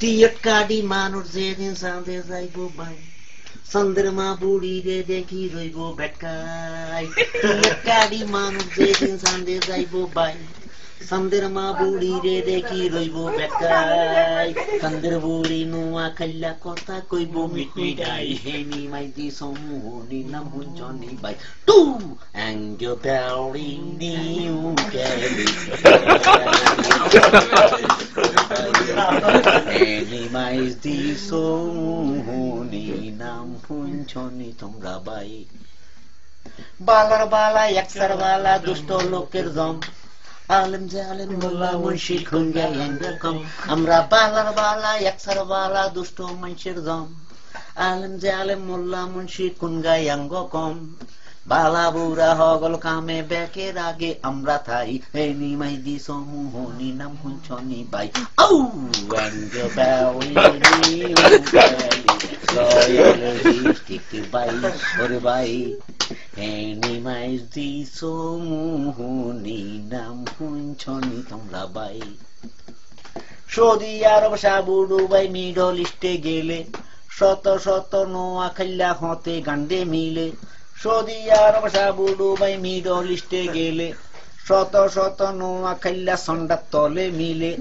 টিয়ট কাডি মানুষ যেদিন সাঁদে যাইব বাই চন্দ্রমা বুড়ি দেখি রইব বেটকাই টিয়ট কাডি মানুষ যেদিন সাঁদে যাইব বাই চন্দ্রমা বুড়ি রে দেখি রইব বেটকাই চন্দ্র বুড়ি নুয়া খাইলা কথা কইব মিট মিটাই হেনি মাইতি সমুহনি নাম হুঞ্জনি বাই টু অ্যাঙ্গো প্যাউরি নিউ ক্যালি মাইতি সমুহনি নাম হুঞ্জনি তোমরা বাই বালার বালা একসার বালা দুষ্ট লোকের জম আলেম জালেম মোল্লা মুন্সি খুঙ্গা এরকম আমরা বালার বালা একসার বালা দুষ্ট মানুষের জম আলেম জালেম মোল্লা মুন্সি অঙ্গ কম বালা বুড়া হগল কামে ব্যাকের আগে আমরা থাই এই নিমাই দি সমূহনি নাম হুঞ্চনি বাই। আউ বাই বাই। তোমরা বাই সৌদি আরব মিডল ইস্টে গেলে, শত শত নোয়া খাইলা হতে গান্ডে মিলে। সৌদি আরব সাবু দুবাই মিডল ইস্টে গেলে শত শত নোয়া খাল্লা সন্ডার তলে মিলে।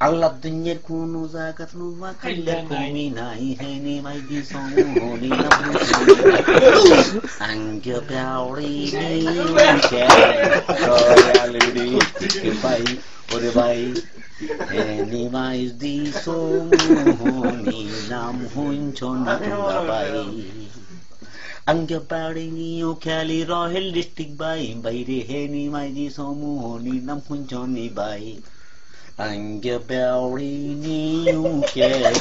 আল্লাহ দুনিয়ার কোন জায়গাত নোয়া খাল্লা কমি নাই হেনি মাই দি আঙ্গ প্যাউরি রয়ালিটি বাই ওরে বাই হেনি মাই দি সমূহনি নাম হুঞ্চন তোমরা বাই আঙ্গ পাড়ি নিও খেলি রহেল ডিস্ট্রিক্ট বাই বাইরে হেনি মাই দি সমূহনি নাম হুঞ্চনি বাই আঙ্গ পাড়ি নিও খেলি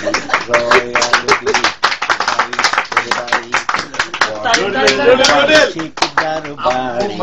রয়াল Model, model. শিকদার বাড়ি